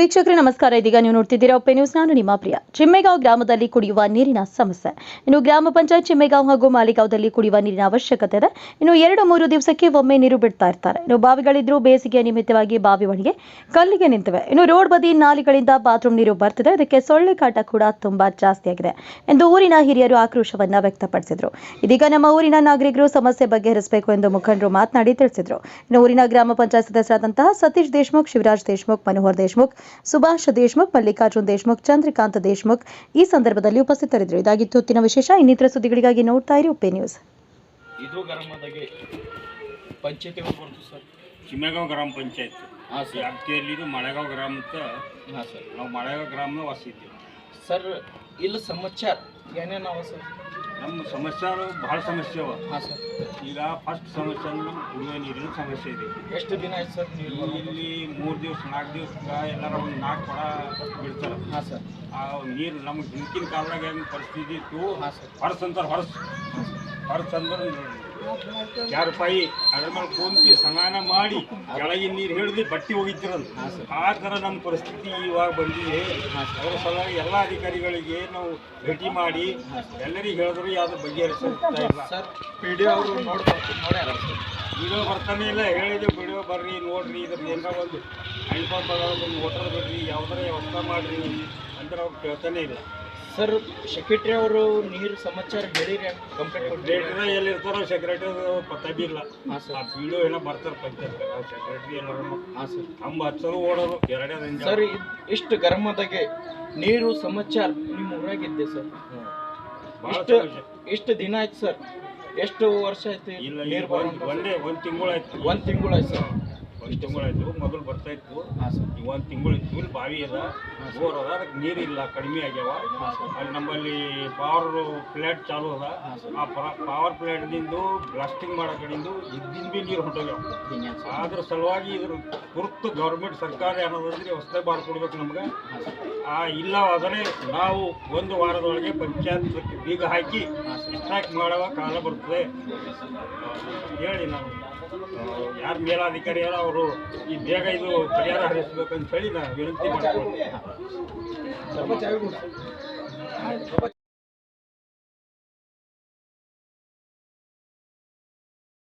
ವೀಕ್ಷಕರೇ, ನಮಸ್ಕಾರ. ಇದೀಗ ನೀವು ನೋಡ್ತಿದ್ದೀರಾ ಒಪ್ಪೆ ನ್ಯೂಸ್ ನಾನು ನಿಮ್ಮ ಪ್ರಿಯ. ಚಿಮ್ಮೆಗಾಂವ್ ಗ್ರಾಮದಲ್ಲಿ ಕುಡಿಯುವ ನೀರಿನ ಸಮಸ್ಯೆ. ಇನ್ನು ಗ್ರಾಮ ಪಂಚಾಯತ್ ಚಿಮ್ಮೆಗಾಂವ್ ಹಾಗೂ ಮಾಲಿಗಾಂವ್ದಲ್ಲಿ ಕುಡಿಯುವ ನೀರಿನ ಅವಶ್ಯಕತೆ ಇದೆ. ಇನ್ನು ಎರಡು ಮೂರು ದಿವಸಕ್ಕೆ ಒಮ್ಮೆ ನೀರು ಬಿಡ್ತಾ ಇರ್ತಾರೆ. ಇನ್ನು ಬಾವಿಗಳಿದ್ರು ಬೇಸಿಗೆ ನಿಮಿತ್ತವಾಗಿ ಬಾವಿ ಒಳಗೆ ಕಲ್ಲಿಗೆ ನಿಂತಿವೆ. ಇನ್ನು ರೋಡ್ ಬದಿ ನಾಲಿಗಳಿಂದ ಬಾತ್ರೂಮ್ ನೀರು ಬರ್ತಿದೆ. ಇದಕ್ಕೆ ಸೊಳ್ಳೆ ಕಾಟ ಕೂಡ ತುಂಬಾ ಜಾಸ್ತಿಯಾಗಿದೆ ಎಂದು ಊರಿನ ಹಿರಿಯರು ಆಕ್ರೋಶವನ್ನ ವ್ಯಕ್ತಪಡಿಸಿದ್ರು. ಇದೀಗ ನಮ್ಮ ಊರಿನ ನಾಗರಿಕರು ಸಮಸ್ಯೆ ಬಗೆಹರಿಸಬೇಕು ಎಂದು ಮುಖಂಡರು ಮಾತನಾಡಿ ತಿಳಿಸಿದ್ರು. ಇನ್ನು ಊರಿನ ಗ್ರಾಮ ಪಂಚಾಯತ್ ಸದಸ್ಯರಾದಂತಹ ಸತೀಶ್ ದೇಶ್ಮುಖ್, ಶಿವರಾಜ್ ದೇಶ್ಮುಖ್, ಮನೋಹರ್ ದೇಶ್ಮುಖ್ ಸುಭಾಷ್ ದೇಶ್ಮುಖ್ ಮಲ್ಲಿಕಾರ್ಜುನ್ ದೇಶ್ಮುಖ್ ಚಂದ್ರಕಾಂತ್ ದೇಶ್ಮುಖ್ ಈ ಸಂದರ್ಭದಲ್ಲಿ ಉಪಸ್ಥಿತರಿದ್ದರು. ಇದಾಗಿತ್ತು ಹೊತ್ತಿನ ವಿಶೇಷ. ಇನ್ನಿತರ ಸುದ್ದಿಗಳಿಗಾಗಿ ನೋಡ್ತಾ ಇರಿ ಉಪ್ಪೆ ನ್ಯೂಸ್. ಇದು ಬರ್ತು ಸರ್. ಚಿಮ್ಮೆಗಾಂವ್ ಗ್ರಾಮ ಪಂಚಾಯತ್. ಹಾಂ ಸರ್. ವ್ಯಾಪ್ತಿಯಲ್ಲಿ ಇದು ಮಳೆಗಾಂವ್ ಗ್ರಾಮಕ್ಕೆ ಹಾಂ ಸರ್. ನಾವು ಮಳೆಗಾಂವ್ ಗ್ರಾಮನ ವಾಸಿದ್ದೀವಿ ಸರ್ ಇಲ್ಲಿ ಸಮಾಚಾರ. ಏನೇನವ ಸರ್? ನಮ್ಮ ಸಮಸ್ಯೆಗಳು ಭಾಳ ಸಮಸ್ಯೆ ಅವ. ಹಾಂ ಸರ್. ಈಗ ಫಸ್ಟ್ ಸಮಸ್ಯೆ ಅಂದ್ರೆ ಕುಡಿಯುವ ನೀರಿನ ಸಮಸ್ಯೆ ಇದೆ. ಎಷ್ಟು ದಿನ ಆಯ್ತು ಸರ್ ನೀವು ಇಲ್ಲಿ ಮೂರು ದಿವಸ ನಾಲ್ಕು ದಿವಸಕ್ಕೆ ಎಲ್ಲಾರ ಒಂದು ನಾಲ್ಕು ಕೊಡ ಬಿಡ್ತಾರೆ. ಹಾಂ ಸರ್. ಆ ನೀರು ನಮ್ಗೆ ಹಿಂದಿನ ಕಾಲದಾಗ ಹೆಂಗೆ ಪರಿಸ್ಥಿತಿ ಇತ್ತು? ಹಾಂ ಸರ್. ಹೊರಸ್ ಅಂತಾರೆ ಹೊರಸ್. ಹೊರಸ್ ಅಂದ್ರೆ ಯಾರು ರೂಪಾಯಿ ಅದ್ರ ಮೇಲೆ ಕುಂತಿ ಸಮಾನ ಮಾಡಿ ಕೆಳಗಿನ ನೀರು ಹಿಡಿದು ಬಟ್ಟೆ ಹೋಗಿದ್ದಿರಲ್ಲ ಆ ಥರ ನಮ್ಮ ಪರಿಸ್ಥಿತಿ ಇವಾಗ ಬಂದಿದೆ. ಅದರ ಸಲುವಾಗಿ ಎಲ್ಲ ಅಧಿಕಾರಿಗಳಿಗೆ ನಾವು ಭೇಟಿ ಮಾಡಿ ಎಲ್ಲರಿಗೆ ಹೇಳಿದ್ರು ಯಾವುದು ಬಗೆಹರಿಸುತ್ತಾ ಇಲ್ಲ. ಸರ್ ಪಿ ಡಿ ಅವರು ನೋಡ್ಬೇಕು ವಿಡಿಯೋ ಬರ್ತಾನೆ ಇಲ್ಲ ಹೇಳಿದೆ ವಿಡಿಯೋ ಬರ್ರಿ ನೋಡ್ರಿ ಇದ್ರ ಏನಾರ ಒಂದು ಹ್ಯಾಂಡ್ ಪಂಪ್ ಒಂದು ಮೋಟರ್ ಬಿಡ್ರಿ ಯಾವ್ದಾರ ವ್ಯವಸ್ಥೆ ಮಾಡ್ರಿ. ಅಂದ್ರೆ ಅವ್ರು ಕೇಳ್ತಾನೆ ಇಲ್ಲ ಸರ್ ಸೆಕ್ರೆಟರಿ ಅವರು ನೀರು ಸಮಾಚಾರ ಹೇಳಿರಿ ಕಂಪ್ಲೇಂಟ್ ಕೊಟ್ಟಿರಿ ರೇಟ್ರ ಎಲ್ಲಿ ಇರ್ತಾರೋ ಸೆಕ್ರೆಟರಿ ಪತ್ತ ಬಿ ಇಲ್ಲ ಹಾಂ ಆ ಸರ್ ಪಿಡಿಒ ಏನೋ ಬರ್ತಾರೆ ಪಂಚಾಯತ್ ಸೆಕ್ರೆಟರಿ ಎಲ್ಲರೂ ಹಾಂ ಸರ್. ಕಂಬ ಹಚ್ಚೋದು ಓಡೋದು ಎರಡೇ ದಂಜ ಸರ್ ಇಷ್ಟು ಗರ್ಮದಾಗೆ ನೀರು ಸಮಾಚಾರ ನಿಮ್ಮ ಊರಾಗಿದ್ದೆ ಸರ್. ಇಷ್ಟು ಇಷ್ಟು ದಿನ ಆಯ್ತು ಸರ್. ಎಷ್ಟು ವರ್ಷ ಆಯ್ತು ಇಲ್ಲ ನೀರು ಒಂದ್ ಒಂದೇ ಒಂದು ತಿಂಗಳಾಯ್ತು ಒಂದು ತಿಂಗಳು ಆಯ್ತು ಸರ್. ಒಂದು ತಿಂಗಳಾಯ್ತು ಮೊದಲು ಬರ್ತಾ ಇತ್ತು. ಈಗ ಒಂದು ತಿಂಗಳು ಇತ್ತು ಇಲ್ಲಿ ಬಾವಿ ಅದ. ಬೋರ್ ಅದ ಅದಕ್ಕೆ ನೀರಿಲ್ಲ ಕಡಿಮೆ ಆಗ್ಯಾವ. ಅಲ್ಲಿ ನಮ್ಮಲ್ಲಿ ಪವರ್ ಪ್ಲೇಟ್ ಚಾಲು ಅದ. ಆ ಪವರ್ ಪ್ಲೇಟ್ದಿಂದ ಬ್ಲಾಸ್ಟಿಂಗ್ ಮಾಡೋ ಕಡೆಯಿಂದ ಇದ್ದಿನ ಬಿ ನೀರು ಹೊಂಟೋಗ್ಯಾವ. ಅದ್ರ ಸಲುವಾಗಿ ಇದ್ರ ತುರ್ತು ಗೌರ್ಮೆಂಟ್ ಸರ್ಕಾರ ಏನದಂದ್ರೆ ವ್ಯವಸ್ಥೆ ಮಾಡಿಕೊಡ್ಬೇಕು ನಮ್ಗೆ. ಆ ಇಲ್ಲವಾದರೆ ನಾವು ಒಂದು ವಾರದೊಳಗೆ ಪಂಚಾಯತ್ ಬೀಗ ಹಾಕಿ ಸ್ಟ್ರೈಕ್ ಮಾಡುವ ಕಾಲ ಬರ್ತದೆ. ಹೇಳಿ ನಾವು ಯಾರು ಮೇಲಾಧಿಕಾರಿ ಅಲ್ಲ ಅವರು ಈ ಬೇಗ ಇದು ಪರಿಹಾರ ಅಂತ ಹೇಳಿ ನಾ ವಿನಂತಿ ಮಾಡ್ತೀನಿ